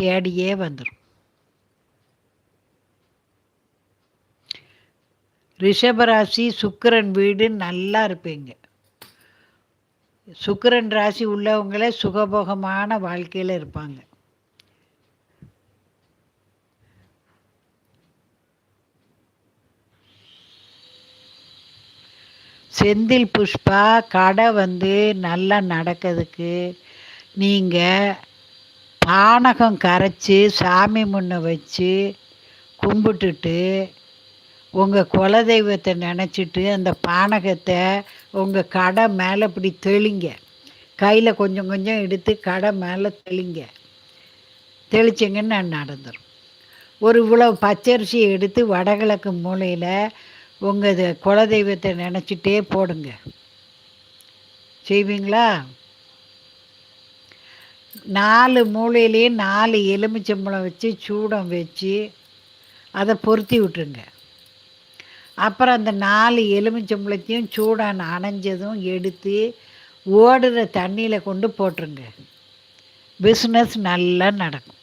தேடியே வந்துடும் ரிஷபராசி சுக்கரன் வீடு நல்லா இருப்பீங்க. சுக்கரன் ராசி உள்ளவங்களே சுகபோகமான வாழ்க்கையில் இருப்பாங்க. செந்தில் புஷ்பா கடை வந்து நல்லா நடக்கிறதுக்கு நீங்கள் பானகம் கரைச்சி சாமி முன்ன வச்சு கும்பிட்டுட்டு உங்கள் குலதெய்வத்தை நினச்சிட்டு அந்த பானகத்தை உங்கள் கடை மேலே இப்படி தெளிங்க. கையில் கொஞ்சம் கொஞ்சம் எடுத்து கடை மேலே தெளிங்க. தெளிச்சிங்கன்னு நான் நடந்துடும் ஒரு இவ்வளோ பச்சரிசியை எடுத்து வடகிழக்கு மூலையில் உங்கள் குலதெய்வத்தை நினச்சிட்டே போடுங்க. செய்வீங்களா? நாலு மூலையிலையும் நாலு எலுமிச்சம்பழம் வச்சு சூடம் வச்சு அதை பொருத்தி விட்டுருங்க. அப்புறம் அந்த நாலு எலுமிச்சம்பழத்தையும் சூடாக அணைஞ்சதும் எடுத்து ஓடுற தண்ணியில் கொண்டு போட்டுருங்க. பிஸ்னஸ் நல்லா நடக்கும்.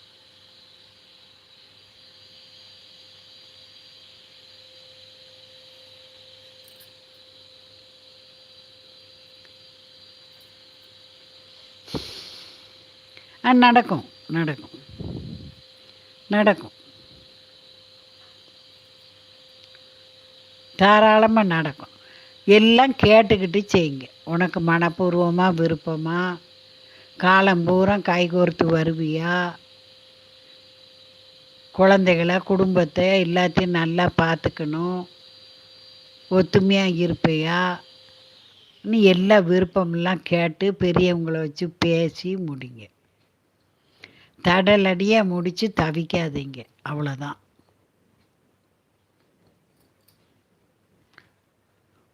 நடக்கும் நடக்கும். நடக்கும். தாராளமாக நடக்கும். எல்லாம் கேட்டுக்கிட்டு செய்யுங்க. உனக்கு மனப்பூர்வமாக விருப்பமாக காலம் பூரா கைகோர்த்து வருவியா? குழந்தைகளை குடும்பத்தை எல்லாத்தையும் நல்லா பார்த்துக்கணும். ஒத்துமையாக இருப்பையா? நீ எல்லா விருப்பமெல்லாம் கேட்டு பெரியவங்களை வச்சு பேசி முடிங்க. தடலடியாக முடித்து தவிக்காதீங்க. அவ்வளோதான்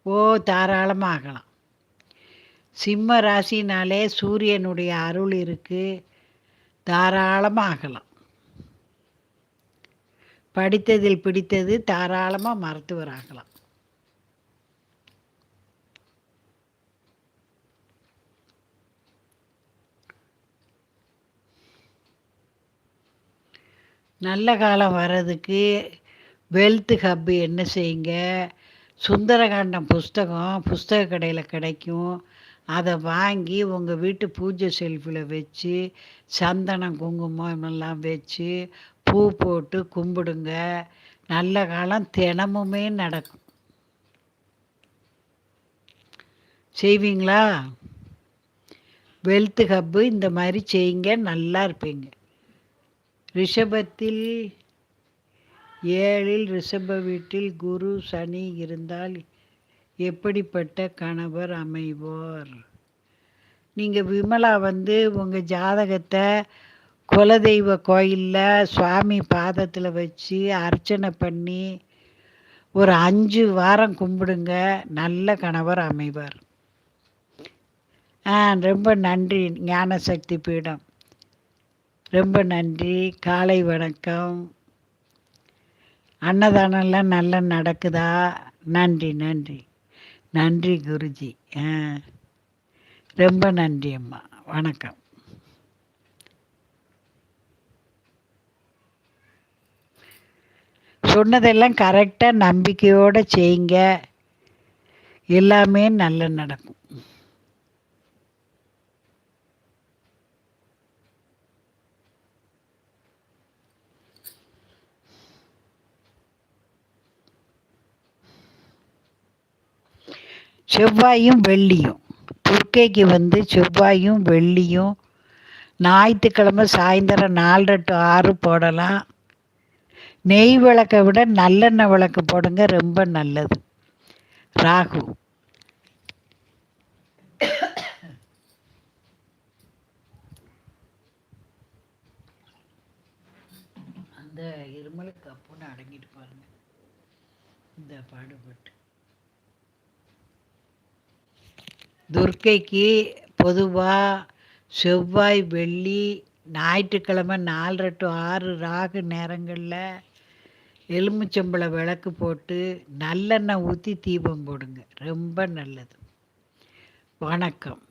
ஓ தாராளமாக ஆகலாம் சிம்ம ராசினாலே சூரியனுடைய அருள் இருக்குது தாராளமாக ஆகலாம் படித்ததில் பிடித்தது தாராளமாக மருத்துவர் நல்ல காலம் வர்றதுக்கு வெல்த் ஹப்பு என்ன செய்யுங்க? சுந்தரகாண்டம் புஸ்தகம் புஸ்தக கடையில் கிடைக்கும். அதை வாங்கி உங்கள் வீட்டு பூஜை செல்ஃபில் வச்சு சந்தனம் குங்குமம் எல்லாம் வச்சு பூ போட்டு கும்பிடுங்க. நல்ல காலம் தினமுமே நடக்கும். செய்வீங்களா? வெல்த் ஹப்பு இந்த மாதிரி செய்யுங்க நல்லா இருப்பீங்க. ரிஷபத்தில் ஏழில் ரிஷப வீட்டில் குரு சனி இருந்தால் எப்படிப்பட்ட கணவர் அமைவோர்? நீங்கள் விமலா வந்து உங்கள் ஜாதகத்தை குலதெய்வ கோயிலில் சுவாமி பாதத்தில் வச்சு அர்ச்சனை பண்ணி ஒரு அஞ்சு வாரம் கும்பிடுங்க. நல்ல கணவர் அமைவார். ஆ ரொம்ப நன்றி. ஞானசக்தி பீடம். ரொம்ப நன்றி. காலை வணக்கம். அன்னதானம்லாம் நல்லா நடக்குதா? நன்றி நன்றி. நன்றி குருஜி. ஆ. ரொம்ப நன்றி அம்மா. வணக்கம். சொன்னதெல்லாம் கரெக்டாக நம்பிக்கையோடு செய்யுங்க. எல்லாமே நல்லா நடக்கும். செவ்வாயும் வெள்ளியும். துர்க்கைக்கு வந்து செவ்வாயும் வெள்ளியும். ஞாயிற்றுக்கிழமை சாயந்தரம் நாலு டு ஆறு போடலாம். நெய் விளக்கை விட நல்லெண்ணெய் விளக்கு போடுங்க ரொம்ப நல்லது. ராகு. அந்த இருமலுக்கு அப்புன்னு அடங்கிட்டு பாருங்க. இந்த பாடுபட்டு. துர்க்கைக்கு பொதுவாக செவ்வாய் வெள்ளி ஞாயிற்றுக்கிழமை நாலரை டு ஆறு ராகு நேரங்களில் எலுமிச்சம்பழ விளக்கு போட்டு நல்லெண்ணெய் ஊற்றி தீபம் போடுங்க. ரொம்ப நல்லது. வணக்கம்.